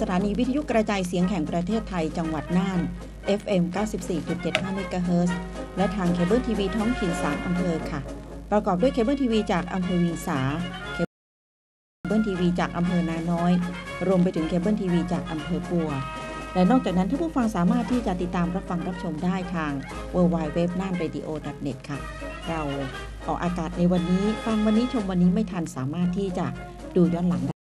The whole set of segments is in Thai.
สถานีวิทยุกระจายเสียงแห่งประเทศไทยจังหวัดน่าน FM 94.75เมกะเฮิรตซ์และทางเคเบิลทีวีท้องถิ่น 3 อำเภอค่ะ ประกอบด้วยเคเบิลทีวีจากอำเภอวิงสา เคเบิลทีวีจากอำเภอนาน้อย รวมไปถึงเคเบิลทีวีจากอำเภอปัว และนอกจากนั้นท่านผู้ฟังสามารถที่จะติดตามรับฟังรับชมได้ทาง w w w n a n r a d i o n e t ค่ะ เราออกอากาศในวันนี้ ฟังวันนี้ชมวันนี้ไม่ทันสามารถที่จะดูย้อนหลัง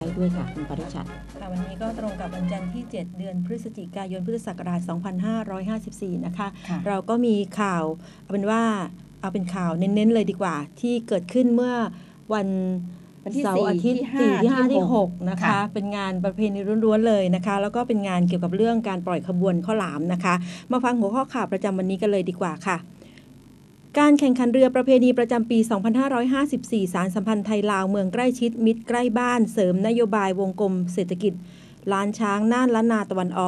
ได้ด้วยค่ะคุณปริชัดค่ะวันนี้ก็ตรงกับวันจันทร์ที่ 7 เดือนพฤศจิกายนพุทธศักราช 2554 นะคะค่ะเราก็มีข่าวเอาเป็นว่าเอาเป็นข่าวเน้นๆเลยดีกว่า ที่เกิดขึ้นเมื่อวันวันที่เสาร์อาทิตย์สี่ที่ที่ห้าห้าที่ที่หหกกนะคะค่ะเป็นงานประเพณีล้วนๆเลยนะคะ แล้วก็เป็นงานเกี่ยวกับเรื่องการปล่อยขบวนข้าวหลามนะคะ มาฟังหัวข้อข่าวประจำวันนี้กันเลยดีกว่าค่ะ การแข่งขันเรือประเพณีประจำปี 2554 สารสัมพันธ์ไทยลาวเมืองใกล้ชิด มิตรใกล้บ้าน เสริมนโยบายวงกลมเศรษฐกิจ ล้านช้างน่านล้านนาตะวันออ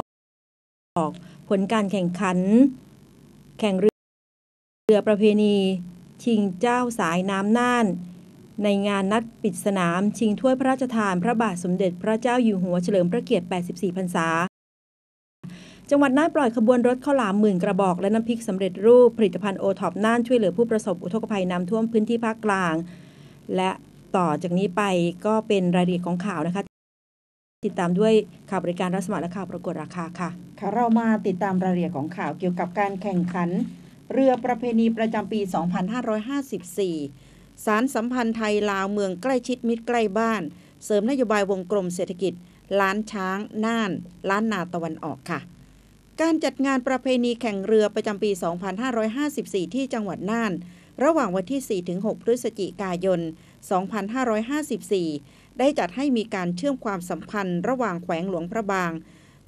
ก ผลการแข่งขัน แข่งเรือเรือประเพณี ชิงเจ้าสายน้ำน่าน ในงานนัดปิดสนาม ชิงถ้วยพระราชทาน พระบาทสมเด็จพระเจ้าอยู่หัวเฉลิมพระเกียรติ 84 พรรษา จังหวัดน่านปล่อยขบวนรถข้าวหลามหมื่นกระบอกและน้ำพริกสำเร็จรูปผลิตภัณฑ์โอท็อปน่านช่วยเหลือผู้ประสบอุทกภัยน้ำท่วมพื้นที่ภาคกลาง และต่อจากนี้ไปก็เป็นรายละเอียดของข่าวนะคะ ติดตามด้วยข่าวบริการรับสมัครและข่าวประกวดราคาค่ะค่ะเรามาติดตามรายละเอียดของข่าวเกี่ยวกับการแข่งขัน เรือประเพณีประจำปี 2554 สารสัมพันธ์ไทยลาวเมืองใกล้ชิดมิตรใกล้บ้าน เสริมนโยบายวงกลมเศรษฐกิจ ล้านช้าง น่าน ล้านนาตะวันออกค่ะ การจัดงานประเพณีแข่งเรือประจำปี 2554 ที่จังหวัดน่าน ระหว่างวันที่ 4-6 พฤศจิกายน 2554 ได้จัดให้มีการเชื่อมความสัมพันธ์ ระหว่างแขวงหลวงพระบาง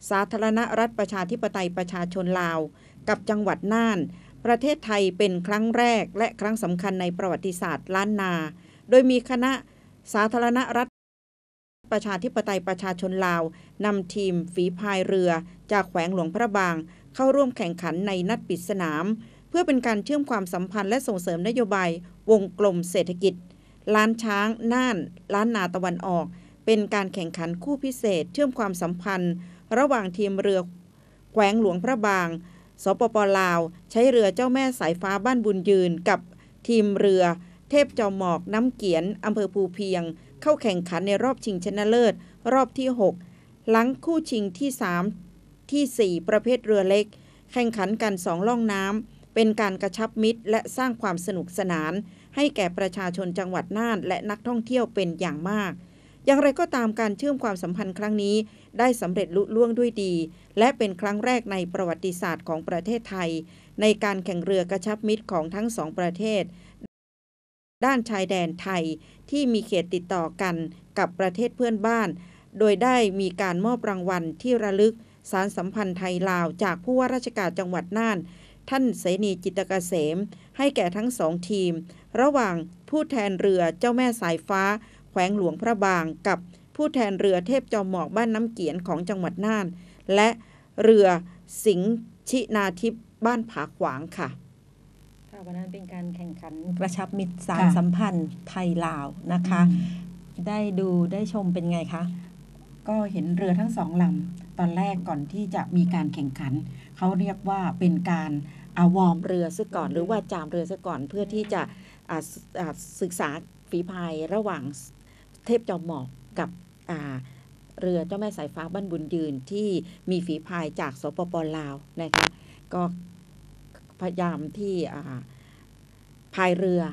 สาธารณรัฐประชาธิปไตยประชาชนลาว กับจังหวัดน่าน ประเทศไทยเป็นครั้งแรกและครั้งสำคัญในประวัติศาสตร์ล้านนา โดยมีคณะสาธารณรัฐ ประชาธิปไตยประชาชนลาวนำทีมฝีพายเรือ จากแขวงหลวงพระบาง เข้าร่วมแข่งขันในนัดปิดสนาม เพื่อเป็นการเชื่อมความสัมพันธ์และส่งเสริมนโยบาย วงกลมเศรษฐกิจ ล้านช้าง น่าน ล้านนาตะวันออก เป็นการแข่งขันคู่พิเศษ เชื่อมความสัมพันธ์ ระหว่างทีมเรือ แขวงหลวงพระบาง สปปลาว ใช้เรือเจ้าแม่สายฟ้าบ้านบุญยืนกับทีมเรือ เทพจอมหมอกน้ำเกียนอำเภอภูเพียง เข้าแข่งขันในรอบชิงชนะเลิศ รอบที่ 6 หลังคู่ชิงที่ 3 ที่ 4 ประเภทเรือเล็ก แข่งขันกันสองล่องน้ำเป็นการกระชับมิตร และสร้างความสนุกสนาน ให้แก่ประชาชนจังหวัดน่าน และนักท่องเที่ยวเป็นอย่างมาก อย่างไรก็ตามการเชื่อมความสัมพันธ์ครั้งนี้ ได้สำเร็จลุล่วงด้วยดี และเป็นครั้งแรกในประวัติศาสตร์ของประเทศไทย ในการแข่งเรือกระชับมิตรของทั้งสองประเทศ ด้านชายแดนไทยที่มีเขตติดต่อกันกับประเทศเพื่อนบ้าน โดยได้มีการมอบรางวัลที่ระลึกสารสัมพันธ์ไทยลาวจากผู้ว่าราชการจังหวัดน่าน ท่านเสนีจิตรเกษม ให้แก่ทั้งสองทีม ระหว่างผู้แทนเรือเจ้าแม่สายฟ้า แขวงหลวงพระบางกับผู้แทนเรือเทพจอมหมอกบ้านน้ำเกียนของจังหวัดน่าน และเรือสิงห์ชินาทิพย์บ้านผาขวางค่ะ วันนั้นเป็นการแข่งขันกระชับมิตรสารค่ะสัมพันธ์ไทยลาวนะคะ ได้ดูได้ชมเป็นไงคะ ก็เห็นเรือทั้งสองลำตอนแรกก่อนที่จะมีการแข่งขัน เขาเรียกว่าเป็นการอาวอร์มเรือซะก่อน หรือว่าจามเรือซะก่อนเพื่อที่จะอ่าสอ่าศึกษาฝีพายระหว่างเทพจอมหมอกกับอ่าเรือเจ้าแม่สายฟ้าบ้านบุญยืนที่มีฝีพายจากสปปลาวนะคะก็ พยายามที่อ่าพายเรือ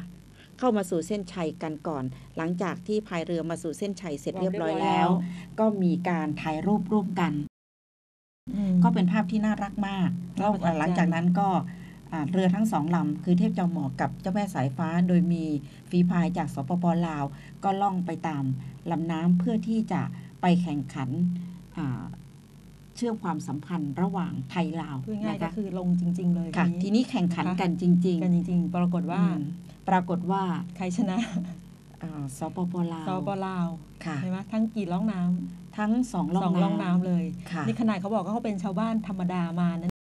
เข้ามาสู่เส้นชัยกันก่อน หลังจากที่พายเรือมาสู่เส้นชัยเสร็จเรียบร้อยแล้ว ก็มีการถ่ายรูปร่วมกัน ก็เป็นภาพที่น่ารักมาก แล้วประทับใจหลังจากนั้นก็อ่าเรือทั้งสองลำคือเทพจอมหมอกกับเจ้าแม่สายฟ้า โดยมีฝีพายจากสปปลาว ก็ล่องไปตามลำน้ำเพื่อที่จะไปแข่งขันอ่า เชื่อมความสัมพันธ์ระหว่างไทยลาวพูดง่ายนะๆก็คะคือลงจริง ๆ เลยค่ะวันนี้ทีนี้แข่งขันนะคะกันจริงกันจริง ๆ ปรากฏๆว่าอืมปรากฏว่าใครชนะอ่าสปปลาวสปลาวค่ะใช่ไหมทั้งกี่ล่องน้ำทั้งสองล่องสองน้ำล่องน้ำเลยค่ะนี่ขนาดเขาบอกว่าเขาเป็นชาวบ้านธรรมดามานั้น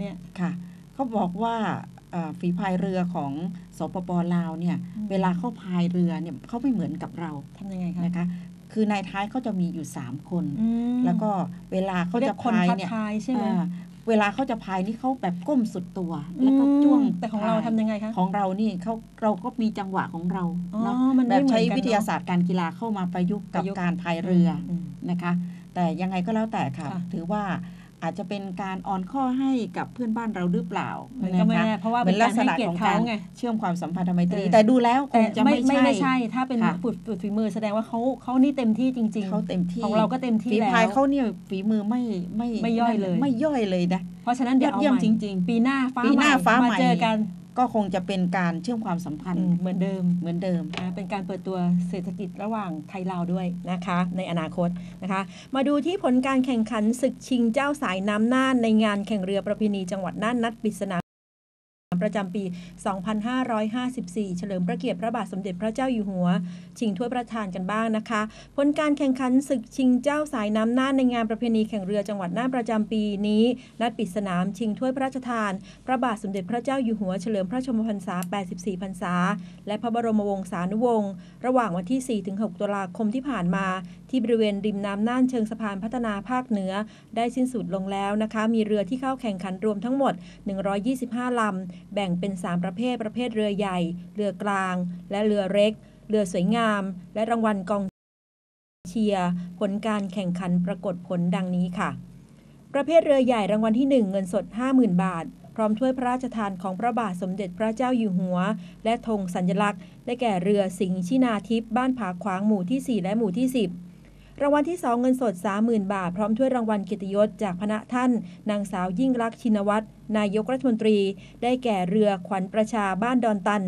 เนี่ยค่ะเขาบอกว่า ฝีพายเรือของสปปลาวเนี่ยเวลาเข้าพายเรือเนี่ยเขาไม่เหมือนกับเราทำยังไงคะนะคะ คือนายท้ายเขาจะมีอยู่สามคน แล้วก็เวลาเขาจะพายเนี่ยเวลาเขาจะพายนี่เขาแบบก้มสุดตัว แล้วก็จ้วงแต่ของเราทำยังไงคะของเรานี่เขาเราก็มีจังหวะของเราเนาะแบบใช้วิทยาศาสตร์การกีฬาเข้ามาประยุกต์กับการพายเรือนะคะ แต่ยังไงก็แล้วแต่ค่ะ ถือว่า อาจจะเป็นการอ่อนข้อให้กับเพื่อนบ้านเราหรือเปล่านะคะเพราะว่าเป็นลักษณะของการเชื่อมความสัมพันธ์ไมตรี แต่ดูแล้วคงจะไม่ใช่ไม่ใช่ ถ้าเป็นฝึกฝึกฝีมือแสดงว่าเขาเขานี่เต็มที่จริง ๆเขาเต็มที่ของเราก็เต็มที่แล้วฝีพายเขาเนี่ยฝีมือไม่ไม่ไม่ย่อยเลย ไม่ย่อยเลยนะเพราะฉะนั้นเดี๋ยวเอาใหม่จริง ๆ ปีหน้าฟ้าปีหน้าฟ้าใหม่เจอกัน ก็คงจะเป็นการเชื่อมความสัมพันธ์เหมือนเดิมเหมือนเดิมเป็นการเปิดตัวเศรษฐกิจระหว่างไทยลาวด้วยนะคะ ในอนาคตนะคะ มาดูที่ผลการแข่งขันศึกชิงเจ้าสายน้ำน่านในงานแข่งเรือประเพณีจังหวัดน่านนัดปิดสนาม ประจำปี 2554 เฉลิมพระเกียรติพระบาทสมเด็จพระเจ้าอยู่หัว ชิงถ้วยประธานกันบ้างนะคะ ผลการแข่งขันศึกชิงเจ้าสายน้ำน่านในงานประเพณีแข่งเรือจังหวัดน่านประจำปีนี้ นัดปิดสนามชิงถ้วยพระราชทาน พระบาทสมเด็จพระเจ้าอยู่หัว เฉลิมพระชนมพรรษา 84 พรรษา และพระบรมวงศานุวงศ์ ระหว่างวันที่ 4-6 ตุลาคมที่ผ่านมาที่บริเวณริมน้ำน่านเชิงสะพานพัฒนาภาคเหนือ ได้สิ้นสุดลงแล้วนะคะ มีเรือที่เข้าแข่งขันรวมทั้งหมด 125 ลำ แบ่งเป็น 3 ประเภท ประเภทเรือใหญ่ เรือกลาง และเรือเล็ก เรือสวยงาม และรางวัลกองเชียร์ ผลการแข่งขันปรากฏผลดังนี้ค่ะ ประเภทเรือใหญ่รางวัลที่ 1 เงินสด 50,000 บาทพร้อมถ้วยพระราชทานของพระบาทสมเด็จพระเจ้าอยู่หัว และธงสัญลักษณ์ ได้แก่เรือสิงห์ชินาทิพย์บ้านผาขวางหมู่ที่ 4 และหมู่ที่ 10 รางวัลที่ 2 เงินสด 30,000 บาท พร้อมถ้วยรางวัลเกียรติยศจากพระท่าน นางสาวยิ่งรักชินวัตรนายกรัฐมนตรี ได้แก่เรือขวัญประชาบ้านดอนตัน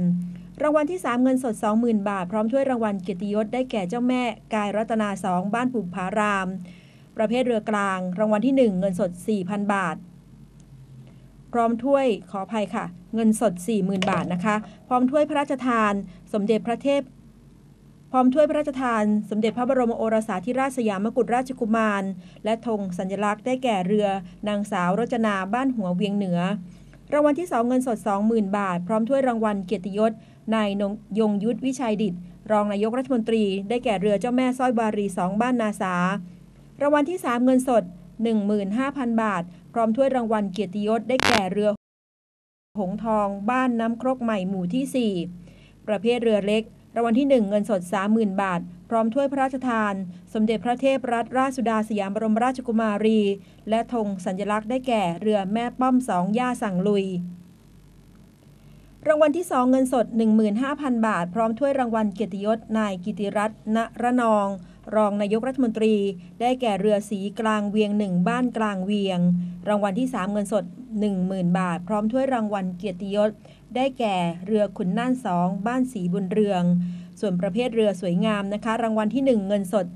รางวัลที่ 3 เงินสด 20,000 บาท พร้อมถ้วยรางวัลเกียรติยศได้แก่เจ้าแม่กายรัตนาสองบ้านปุพาราม ประเภทเรือกลาง รางวัลที่ 1 เงินสด 4,000 บาท พร้อมถ้วยขออภัยค่ะ เงินสด 40,000 บาทนะคะ พร้อมถ้วยพระราชทาน สมเด็จพระเทพ พร้อมถ้วยพระราชทาน สมเด็จพระบรมโอรสาธิราชสยามกุฎราชกุมาร และธงสัญลักษณ์ได้แก่เรือ นางสาวรจนาบ้านหัวเวียงเหนือ รางวัลที่ 2 เงินสด 20,000 บาท พร้อมถ้วยรางวัลเกียรติยศนายนงยงยุทธวิชัยดิตรองนายกรัฐมนตรีได้แก่เรือเจ้าแม่สร้อยบารีสองบ้านนาสารางวัลที่ 3 เงินสด 15,000 บาท พร้อมถ้วยรางวัลเกียรติยศได้แก่เรือ หงทอง บ้านน้ำครกใหม่หมู่ที่ 4 ประเภทเรือเล็ก รางวัลที่ 1 เงินสด 30,000 บาท พร้อมถ้วยพระราชทาน สมเด็จพระเทพรัตนราชสุดาสยามบรมราชกุมารี และธงสัญลักษณ์ได้แก่เรือแม่ป้อมสองย่าสั่งลุย รางวัลที่ 2 เงินสด 15,000 บาท พร้อมถ้วยรางวัลเกียรติยศนายกิติรัตน์ณระนอง รองนายกรัฐมนตรี ได้แก่เรือสีกลางเวียงหนึ่งบ้านกลางเวียง รางวัลที่ 3 เงินสด 10,000 บาท พร้อมถ้วยรางวัลเกียรติยศ ได้แก่เรือขุนน่านสองบ้านสีบุญเรือง ส่วนประเภทเรือสวยงามนะคะ รางวัลที่ 1 เงินสด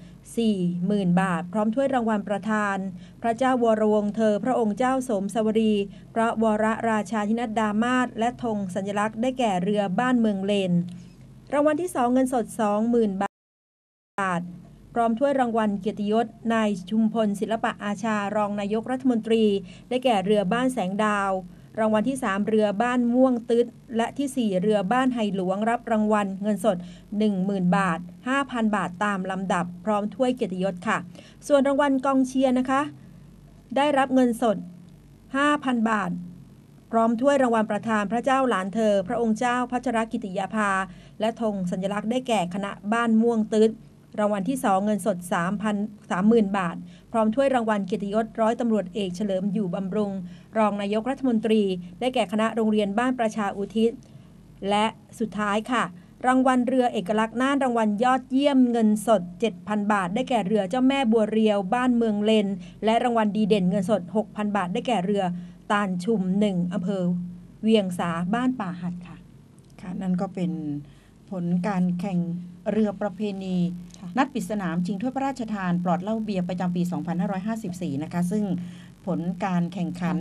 40,000 บาท พร้อมถ้วยรางวัลประธาน พระเจ้าวรวงเธอ พระองค์เจ้าสมสวรี พระวรราชาธินัดดามาศและธงสัญลักษณ์ได้แก่เรือบ้านเมืองเลน รางวัลที่ 2 เงินสด 20,000 บาทพร้อมถ้วยรางวัลเกียรติยศนายชุมพลศิลปะอาชารองนายกรัฐมนตรี ได้แก่เรือบ้านแสงดาว รางวัลที่ 3 เรือบ้านม่วงตึดและที่ 4 เรือบ้านไฮหลวงรับรางวัลเงินสด 10,000 บาท 5,000 บาทตามลำดับ พร้อมถ้วยเกียรติยศค่ะ ส่วนรางวัลกองเชียร์นะคะ ได้รับเงินสด 5,000 บาท พร้อมถ้วยรางวัลประธานพระเจ้าหลานเธอ พระองค์เจ้าพัชรกิติยาภา และธงสัญลักษณ์ได้แก่คณะบ้านม่วงตึด รางวัลที่ 2 เงินสด 3,000 30,000 บาท พร้อมถ้วยรางวัลเกียรติยศร้อยตำรวจเอกเฉลิมอยู่บำรุง รองนายกรัฐมนตรี ได้แก่คณะโรงเรียนบ้านประชาอุทิศ และสุดท้ายค่ะ รางวัลเรือเอกลักษณ์น่านรางวัลยอดเยี่ยมเงินสด 7,000 บาท ได้แก่เรือเจ้าแม่บัวเรียว บ้านเมืองเลน และรางวัลดีเด่นเงินสด 6,000 บาท ได้แก่เรือตาลชุมหนึ่งอำเภอ เวียงสาบ้านป่าหัดค่ะ ค่ะ นั่นก็เป็นผลการแข่งเรือประเพณี นัดปิดสนามชิงถ้วยพระราชทานปลอดเหล้าเบียร์ประจำปี 2554 นะคะ ซึ่งผลการแข่งขัน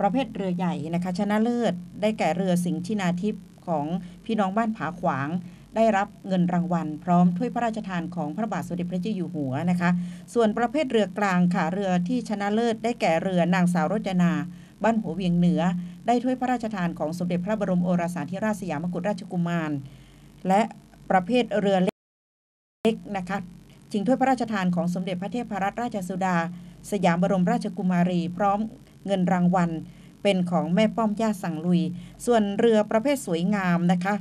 ประเภทเรือใหญ่นะคะ ชนะเลิศได้แก่เรือสิงห์ชินาทิพย์ของพี่น้องบ้านผาขวาง ได้รับเงินรางวัล พร้อมถ้วยพระราชทานของพระบาทสมเด็จพระเจ้าอยู่หัวนะคะ ส่วนประเภทเรือกลางค่ะเรือที่ชนะเลิศ ได้แก่เรือนางสาวรจนา บ้านหัวเวียงเหนือ ได้ถ้วยพระราชทานของสมเด็จพระบรมโอรสาธิราชสยามกุฎราชกุมาร และประเภทเรือ เล็กนะคะชิงถ้วยพระราชทานของสมเด็จพระเทพรัตนราชสุดา สยามบรมราชกุมารี พร้อมเงินรางวัล เป็นของแม่ป้อมย่าสังลุย ส่วนเรือประเภทสวยงามนะคะ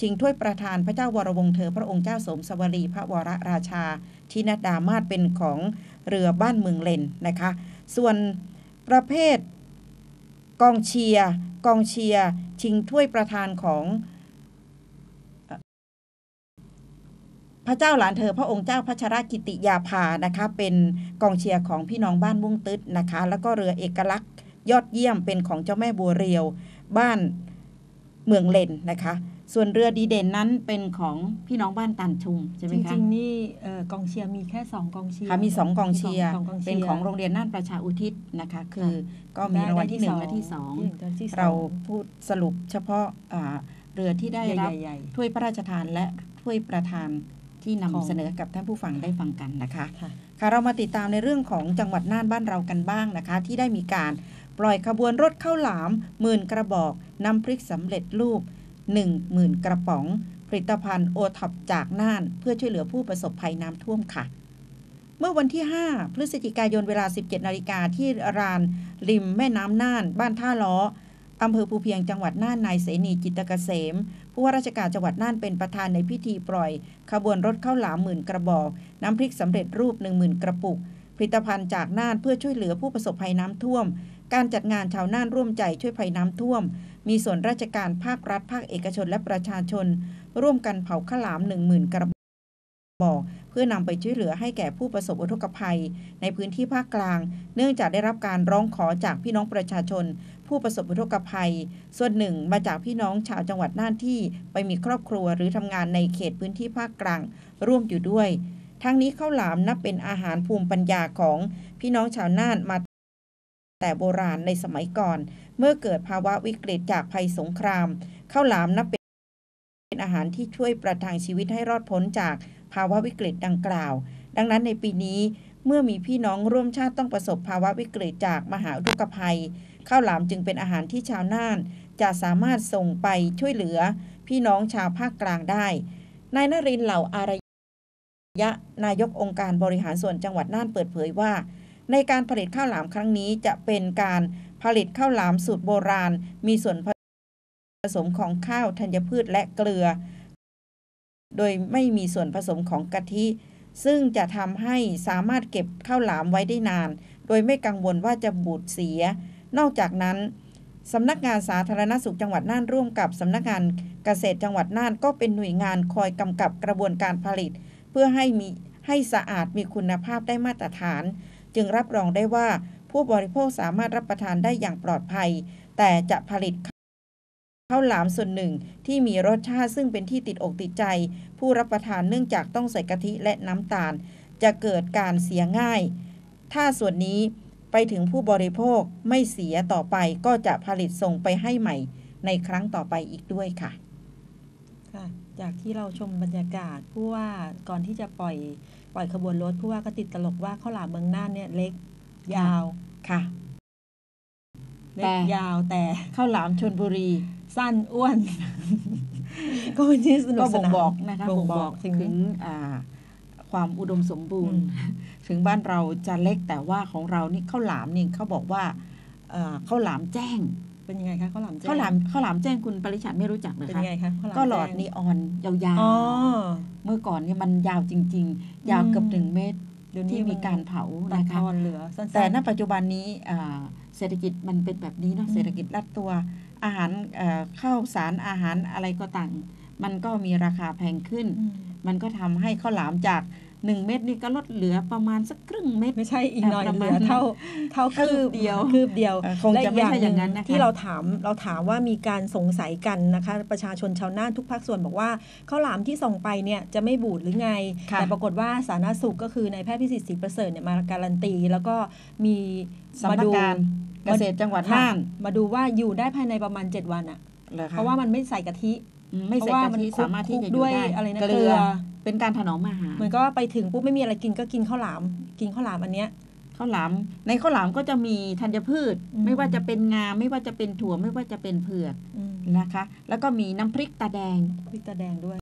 ชิงถ้วยประธานพระเจ้าวรวงศ์เธอพระองค์เจ้าสมสวรีพระวรราชาทินดามาศเป็นของเรือบ้านเมืองเลนนะคะ ส่วนประเภทกองเชียร์กองเชียร์ชิงถ้วยประธานของเอ่อ พระเจ้าหลานเธอพระองค์เจ้าพัชรกิติยาภานะคะ เป็นกองเชียร์ของพี่น้องบ้านบุ้งตึดนะคะ แล้วก็เรือเอกลักษณ์ยอดเยี่ยมเป็นของเจ้าแม่บัวเรียว บ้านเมืองเลนนะคะ ส่วนเรือดีเด่นนั้นเป็นของพี่น้องบ้านตันชุมใช่ไหมจคะริงๆนี่เอ่อกองเชียร์มีแค่สองกองเชียร์ค่ะมีสองกองเชียร์มีสองกองเชียร์เป็นของโรงเรียนน่านประชาอุทิศนะคะ คือก็มีรางวัลที่หนึ่งและที่สองที่หนึ่งและที่สองเราพูดสรุปเฉพาะอ่าเรือที่ได้รับใหญ่ๆถ้วยพระราชทานและถ้วยประธาน ที่นำของเสนอกับท่านผู้ฟังได้ฟังกันนะคะๆค่ะค่ะเรามาติดตามในเรื่องของจังหวัดน่านบ้านเรากันบ้างนะคะ ที่ได้มีการปล่อยขบวนรถข้าวหลามหมื่นกระบอกน้ำพริกสำเร็จรูป1 0,000กระป๋อง ผลิตภัณฑ์โอท็อปจากน่าน เพื่อช่วยเหลือผู้ประสบภัยน้ำท่วมค่ะ เมื่อวันที่ 5 พฤศจิกายนเวลา 17นาฬิกาที่รานริมแม่น้ำน่าน บ้านท่าล้ออำเภอภูเพียงจังหวัดน่านนายเสนีจิตรเกษม ผู้ว่าราชการจังหวัดน่านเป็นประธานในพิธีปล่อย ขบวนรถข้าวหลามหมื่นกระบอก น้ำพริกสำเร็จรูป 10,000 กระปุก ผลิตภัณฑ์จากน่านเพื่อช่วยเหลือผู้ประสบภัยน้ำท่วม การจัดงานชาวน่านร่วมใจช่วยภัยน้ำท่วม มีส่วนราชการภาครัฐภาคเอกชนและประชาชน ร่วมกันเผาข้าวหลาม 10,000 กระบอกเพื่อนำไปช่วยเหลือให้แก่ผู้ประสบอุทกภัย ในพื้นที่ภาคกลาง เนื่องจากได้รับการร้องขอจากพี่น้องประชาชน ผู้ประสบอุทกภัย ส่วนหนึ่งมาจากพี่น้องชาวจังหวัดน่านที่ไปมีครอบครัวหรือทำงานในเขตพื้นที่ภาคกลางร่วมอยู่ด้วย ทั้งนี้ข้าวหลามนับเป็นอาหารภูมิปัญญาของพี่น้องชาวน่านมาแต่โบราณในสมัยก่อน เมื่อเกิดภาวะวิกฤตจากภัยสงครามข้าวหลามนับเป็นอาหารที่ช่วยประทังชีวิตให้รอดพ้นจากภาวะวิกฤตดังกล่าว ดังนั้นในปีนี้เมื่อมีพี่น้องร่วมชาติต้องประสบภาวะวิกฤตจากมหาอุทกภัย ข้าวหลามจึงเป็นอาหารที่ชาวน่าน จะสามารถส่งไปช่วยเหลือ พี่น้องชาวภาคกลางได้ นายนรินทร์เหล่าอารยะ นายกองค์การบริหารส่วนจังหวัดน่านเปิดเผยว่า ในการผลิตข้าวหลามครั้งนี้จะเป็นการผลิตข้าวหลามสูตรโบราณ มีส่วนผสมของข้าวธัญพืชและเกลือ โดยไม่มีส่วนผสมของกะทิ ซึ่งจะทำให้สามารถเก็บข้าวหลามไว้ได้นาน โดยไม่กังวลว่าจะบูดเสีย นอกจากนั้นสำนักงานสาธารณสุขจังหวัดน่านร่วมกับสำนักงานเกษตรจังหวัดน่านก็เป็นหน่วยงานคอยกำกับกระบวนการผลิต เพื่อให้มีให้สะอาดมีคุณภาพได้มาตรฐาน จึงรับรองได้ว่าผู้บริโภคสามารถรับประทานได้อย่างปลอดภัย แต่จะผลิตข้าวหลามส่วนหนึ่งที่มีรสชาติซึ่งเป็นที่ติดอกติดใจ ผู้รับประทานเนื่องจากต้องใส่กะทิและน้ำตาล จะเกิดการเสียง่าย ถ้าส่วนนี้ ไปถึงผู้บริโภคไม่เสียต่อไปก็จะผลิตส่งไปให้ใหม่ในครั้งต่อไปอีกด้วยค่ะค่ะจากที่เราชมบรรยากาศผู้ว่าก่อนที่จะปล่อยปล่อยขบวนรถผู้ว่าก็ติดตลกว่าข้าวหลามเมืองน่านเนี่ยเล็กยาวค่ะเล็แต่กยาวแต่ข้าวหลามชนบุรี สั้นอ้วน ก็เป็นที่สนุก็กสบ่งนานบอกนะคะบ่งบ่งบบออกกถึงถึงอ่าความอุดมสมบูรณ์อืม ถึงบ้านเราจะเล็กแต่ว่าของเรานี่ข้าวหลามนี่เขาบอกว่าเอ่อข้าวหลามแจ้งเป็นยังไงคะข้าวหลามแจ้งข้าวหลามข้าวหลามแจ้งคุณปริชัดไม่รู้จักเหรอเป็นคะยังไงคะข้าวหลามก็หลอดแจ้งนีออนยาวอ๋อๆเมื่อก่อนนี่มันยาวจริง ๆ ยาวอืมเกือบหนึ่งเมตรเดี๋ยวนี้ที่มีการเผาตัดนะทคะอนเหลือสั้นๆแต่ณปัจจุบันนี้อ่าเศรษฐกิจมันเป็นแบบนี้เนาะอืมเศรษฐกิจรัดตัวอาหารเอ่อข้าวสารอาหารอะไรก็ต่าง มันก็มีราคาแพงขึ้นอืมมันก็ทำให้ข้าวหลามจาก 1 เม็ดนี่ก็ลดเหลือประมาณสักครึ่งเม็ดไม่ใช่อีกหน่อยประเหมาลืณอเท่าเท่าคืบเดียวคืบเดียวเอ่อคงจะไม่ใช่อย่างนั้นนะคะที่เราถามเราถามว่ามีการสงสัยกันนะคะ ประชาชนชาวน่านทุกภาคส่วนบอกว่าข้าวหลามที่ส่งไปเนี่ยจะไม่บูดหรือไงค่ะแต่ปรากฏว่าสาธารณสุขก็คือนายแพทย์พิสิทธิ์ศรีประเสริฐเนี่ยมาการันตี แล้วก็มีสำนักงานเกษตรจังหวัดน่าน มาดูว่าอยู่ได้ภายในประมาณ 7 วันอะหอคเพราะว่ามันไม่ใส่กะทิอืมไม่ใส่เพราะว่ากะมันทิคลุกสามารถที่จะอด้ยู่วยได้อะไรนะเกเกลืลืออ เป็นการถนอมอาหารเหมือนก็ไปถึงปุ๊บไม่มีอะไรกินก็กินข้าวหลาม กินข้าวหลามอันเนี้ยข้าวหลามในข้าวหลามก็จะมีธัญพืชอืมไม่ว่าจะเป็นงาไม่ว่าจะเป็นถั่วไม่ว่าจะเป็นเผือกอืมนะคะ แล้วก็มีน้ำพริกตาแดงพริกตาแดงด้วย